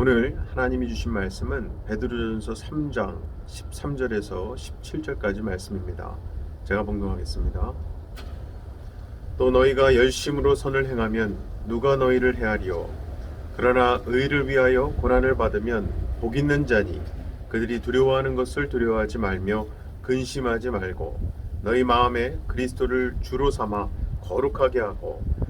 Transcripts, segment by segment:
오늘 하나님이 주신 말씀은 베드로전서 3장 13절에서 17절까지 말씀입니다. 제가 봉독하겠습니다. 또 너희가 열심으로 선을 행하면 누가 너희를 헤아리요 그러나 의를 위하여 고난을 받으면 복 있는 자니 그들이 두려워하는 것을 두려워하지 말며 근심하지 말고 너희 마음에 그리스도를 주로 삼아 거룩하게 하고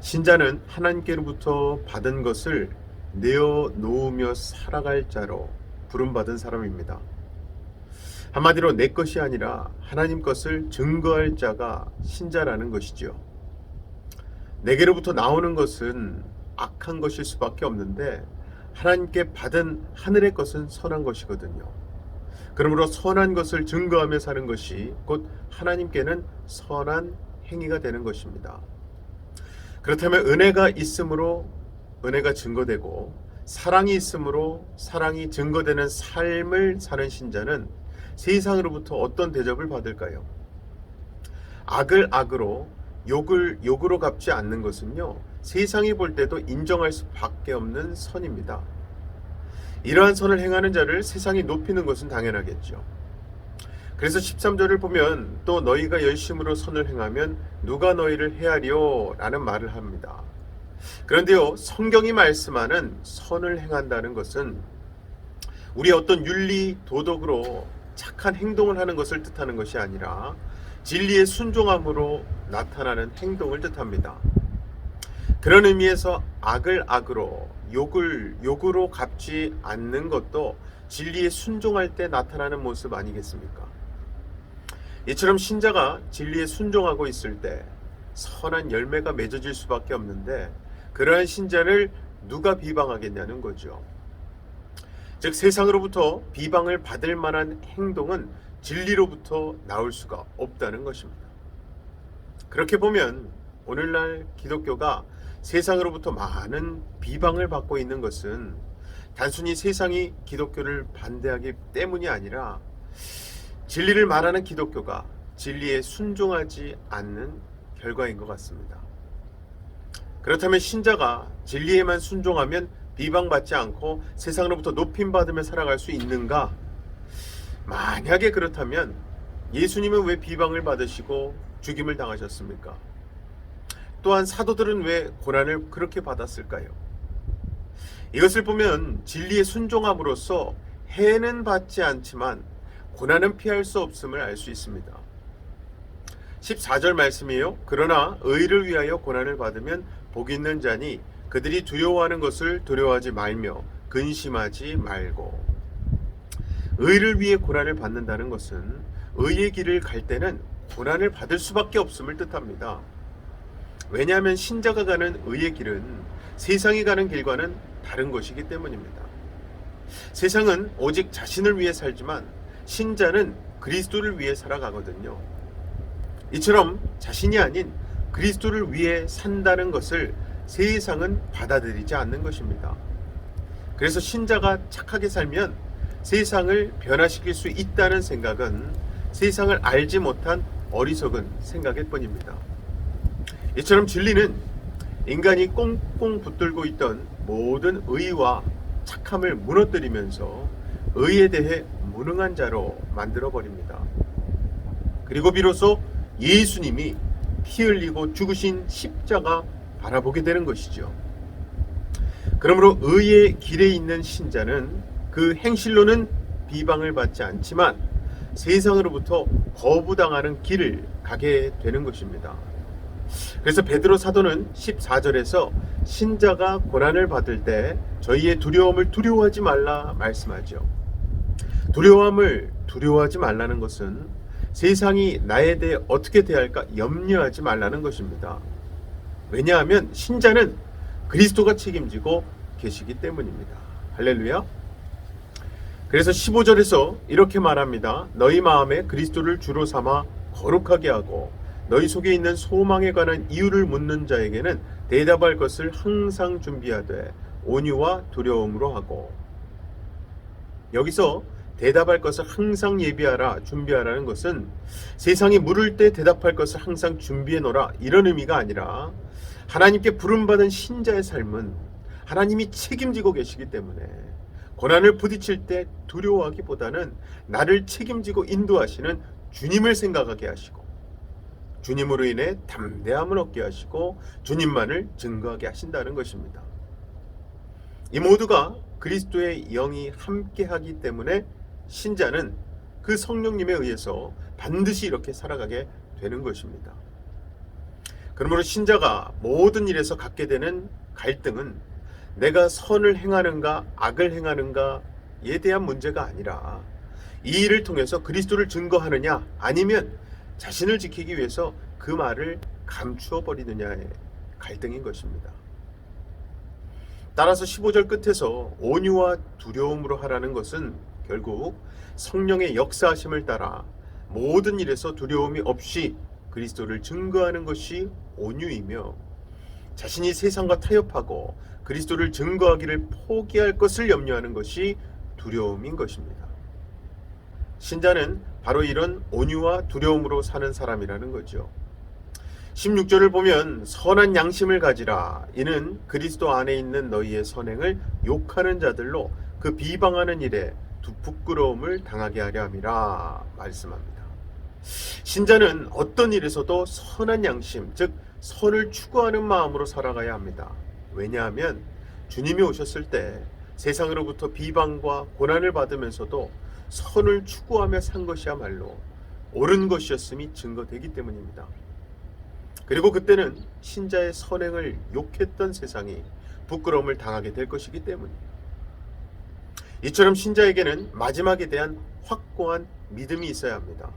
신자는 하나님께로부터 받은 것을 내어 놓으며 살아갈 자로 부름받은 사람입니다. 한마디로 내 것이 아니라 하나님 것을 증거할 자가 신자라는 것이지요. 내게로부터 나오는 것은 악한 것일 수밖에 없는데 하나님께 받은 하늘의 것은 선한 것이거든요. 그러므로 선한 것을 증거하며 사는 것이 곧 하나님께는 선한 행위가 되는 것입니다. 그렇다면 은혜가 있으므로 은혜가 증거되고 사랑이 있으므로 사랑이 증거되는 삶을 사는 신자는 세상으로부터 어떤 대접을 받을까요? 악을 악으로 욕을 욕으로 갚지 않는 것은요. 세상이 볼 때도 인정할 수밖에 없는 선입니다. 이러한 선을 행하는 자를 세상이 높이는 것은 당연하겠죠. 그래서 13절을 보면 또 너희가 열심으로 선을 행하면 누가 너희를 헤아리요? 라는 말을 합니다. 그런데요, 성경이 말씀하는 선을 행한다는 것은 우리 어떤 윤리, 도덕으로 착한 행동을 하는 것을 뜻하는 것이 아니라 진리의 순종함으로 나타나는 행동을 뜻합니다. 그런 의미에서 악을 악으로, 욕을 욕으로 갚지 않는 것도 진리에 순종할 때 나타나는 모습 아니겠습니까? 이처럼 신자가 진리에 순종하고 있을 때 선한 열매가 맺어질 수밖에 없는데 그러한 신자를 누가 비방하겠냐는 거죠. 즉 세상으로부터 비방을 받을 만한 행동은 진리로부터 나올 수가 없다는 것입니다. 그렇게 보면 오늘날 기독교가 세상으로부터 많은 비방을 받고 있는 것은 단순히 세상이 기독교를 반대하기 때문이 아니라 진리를 말하는 기독교가 진리에 순종하지 않는 결과인 것 같습니다. 그렇다면 신자가 진리에만 순종하면 비방받지 않고 세상으로부터 높임받으며 살아갈 수 있는가? 만약에 그렇다면 예수님은 왜 비방을 받으시고 죽임을 당하셨습니까? 또한 사도들은 왜 고난을 그렇게 받았을까요? 이것을 보면 진리에 순종함으로써 해는 받지 않지만 고난은 피할 수 없음을 알 수 있습니다. 14절 말씀이에요. 그러나 의를 위하여 고난을 받으면 복 있는 자니 그들이 두려워하는 것을 두려워하지 말며 근심하지 말고 의를 위해 고난을 받는다는 것은 의의 길을 갈 때는 고난을 받을 수밖에 없음을 뜻합니다. 왜냐하면 신자가 가는 의의 길은 세상이 가는 길과는 다른 것이기 때문입니다. 세상은 오직 자신을 위해 살지만 신자는 그리스도를 위해 살아가거든요. 이처럼 자신이 아닌 그리스도를 위해 산다는 것을 세상은 받아들이지 않는 것입니다. 그래서 신자가 착하게 살면 세상을 변화시킬 수 있다는 생각은 세상을 알지 못한 어리석은 생각일 뿐입니다. 이처럼 진리는 인간이 꽁꽁 붙들고 있던 모든 의와 착함을 무너뜨리면서 의에 대해 무능한 자로 만들어 버립니다. 그리고 비로소 예수님이 피 흘리고 죽으신 십자가 바라보게 되는 것이죠. 그러므로 의의 길에 있는 신자는 그 행실로는 비방을 받지 않지만 세상으로부터 거부당하는 길을 가게 되는 것입니다. 그래서 베드로 사도는 14절에서 신자가 고난을 받을 때 저희의 두려움을 두려워하지 말라 말씀하죠. 두려움을 두려워하지 말라는 것은 세상이 나에 대해 어떻게 대할까 염려하지 말라는 것입니다. 왜냐하면 신자는 그리스도가 책임지고 계시기 때문입니다. 할렐루야. 그래서 15절에서 이렇게 말합니다. 너희 마음에 그리스도를 주로 삼아 거룩하게 하고 너희 속에 있는 소망에 관한 이유를 묻는 자에게는 대답할 것을 항상 준비하되 온유와 두려움으로 하고 여기서 대답할 것을 항상 예비하라 준비하라는 것은 세상이 물을 때 대답할 것을 항상 준비해 놓으라 이런 의미가 아니라 하나님께 부름받은 신자의 삶은 하나님이 책임지고 계시기 때문에 고난을 부딪힐 때 두려워하기보다는 나를 책임지고 인도하시는 주님을 생각하게 하시고 주님으로 인해 담대함을 얻게 하시고 주님만을 증거하게 하신다는 것입니다. 이 모두가 그리스도의 영이 함께하기 때문에 신자는 그 성령님에 의해서 반드시 이렇게 살아가게 되는 것입니다. 그러므로 신자가 모든 일에서 갖게 되는 갈등은 내가 선을 행하는가 악을 행하는가에 대한 문제가 아니라 이 일을 통해서 그리스도를 증거하느냐 아니면 자신을 지키기 위해서 그 말을 감추어 버리느냐의 갈등인 것입니다. 따라서 15절 끝에서 온유와 두려움으로 하라는 것은 결국 성령의 역사하심을 따라 모든 일에서 두려움이 없이 그리스도를 증거하는 것이 온유이며 자신이 세상과 타협하고 그리스도를 증거하기를 포기할 것을 염려하는 것이 두려움인 것입니다. 신자는 바로 이런 온유와 두려움으로 사는 사람이라는 거죠. 16절을 보면 선한 양심을 가지라 이는 그리스도 안에 있는 너희의 선행을 욕하는 자들로 그 비방하는 일에 두 부끄러움을 당하게 하려 함이라 말씀합니다. 신자는 어떤 일에서도 선한 양심, 즉 선을 추구하는 마음으로 살아가야 합니다. 왜냐하면 주님이 오셨을 때 세상으로부터 비방과 고난을 받으면서도 선을 추구하며 산 것이야말로 옳은 것이었음이 증거되기 때문입니다. 그리고 그때는 신자의 선행을 욕했던 세상이 부끄러움을 당하게 될 것이기 때문입니다. 이처럼 신자에게는 마지막에 대한 확고한 믿음이 있어야 합니다.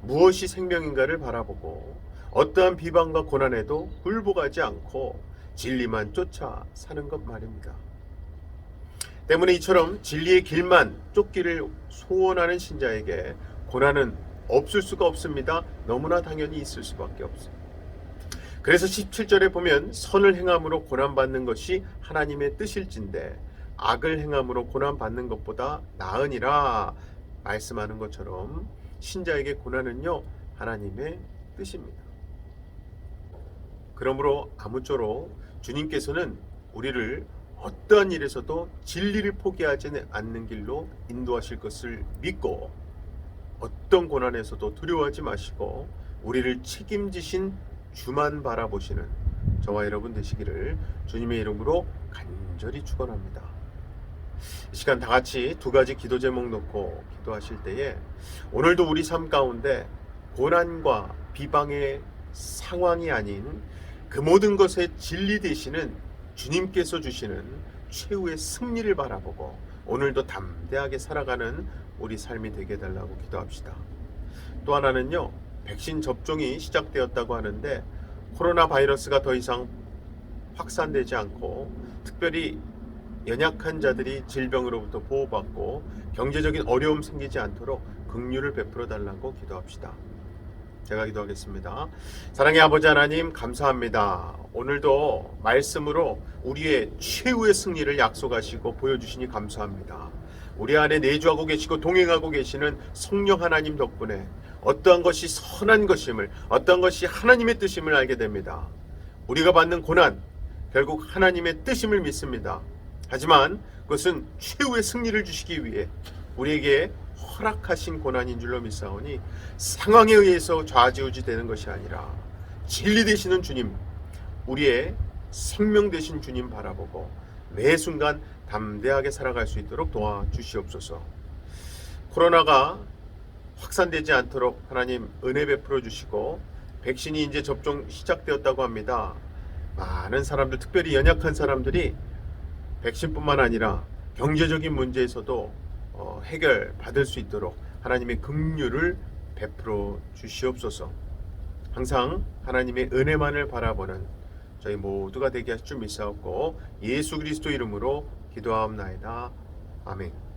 무엇이 생명인가를 바라보고 어떠한 비방과 고난에도 굴복하지 않고 진리만 쫓아 사는 것 말입니다. 때문에 이처럼 진리의 길만 쫓기를 소원하는 신자에게 고난은 없을 수가 없습니다. 너무나 당연히 있을 수밖에 없습니다. 그래서 17절에 보면 선을 행함으로 고난받는 것이 하나님의 뜻일진데 악을 행함으로 고난 받는 것보다 나으니라 말씀하는 것처럼 신자에게 고난은요 하나님의 뜻입니다. 그러므로 아무쪼록 주님께서는 우리를 어떠한 일에서도 진리를 포기하지 않는 길로 인도하실 것을 믿고 어떤 고난에서도 두려워하지 마시고 우리를 책임지신 주만 바라보시는 저와 여러분 되시기를 주님의 이름으로 간절히 축원합니다. 이 시간 다 같이 두 가지 기도 제목 놓고 기도하실 때에 오늘도 우리 삶 가운데 고난과 비방의 상황이 아닌 그 모든 것에 진리 되시는 주님께서 주시는 최후의 승리를 바라보고 오늘도 담대하게 살아가는 우리 삶이 되게 해달라고 기도합시다. 또 하나는요, 백신 접종이 시작되었다고 하는데 코로나 바이러스가 더 이상 확산되지 않고 특별히 연약한 자들이 질병으로부터 보호받고 경제적인 어려움 생기지 않도록 긍휼을 베풀어 달라고 기도합시다. 제가 기도하겠습니다. 사랑의 아버지 하나님 감사합니다. 오늘도 말씀으로 우리의 최후의 승리를 약속하시고 보여주시니 감사합니다. 우리 안에 내주하고 계시고 동행하고 계시는 성령 하나님 덕분에 어떠한 것이 선한 것임을 어떠한 것이 하나님의 뜻임을 알게 됩니다. 우리가 받는 고난 결국 하나님의 뜻임을 믿습니다. 하지만 그것은 최후의 승리를 주시기 위해 우리에게 허락하신 고난인 줄로 믿사오니 상황에 의해서 좌지우지 되는 것이 아니라 진리 되시는 주님, 우리의 생명 되신 주님 바라보고 매 순간 담대하게 살아갈 수 있도록 도와주시옵소서. 코로나가 확산되지 않도록 하나님 은혜 베풀어 주시고 백신이 이제 접종 시작되었다고 합니다. 많은 사람들, 특별히 연약한 사람들이 백신뿐만 아니라 경제적인 문제에서도 어, 해결 받을 수 있도록 하나님의 긍휼을 베풀어 주시옵소서. 항상 하나님의 은혜만을 바라보는 저희 모두가 되게 믿사옵고 예수 그리스도 이름으로 기도하옵나이다. 아멘.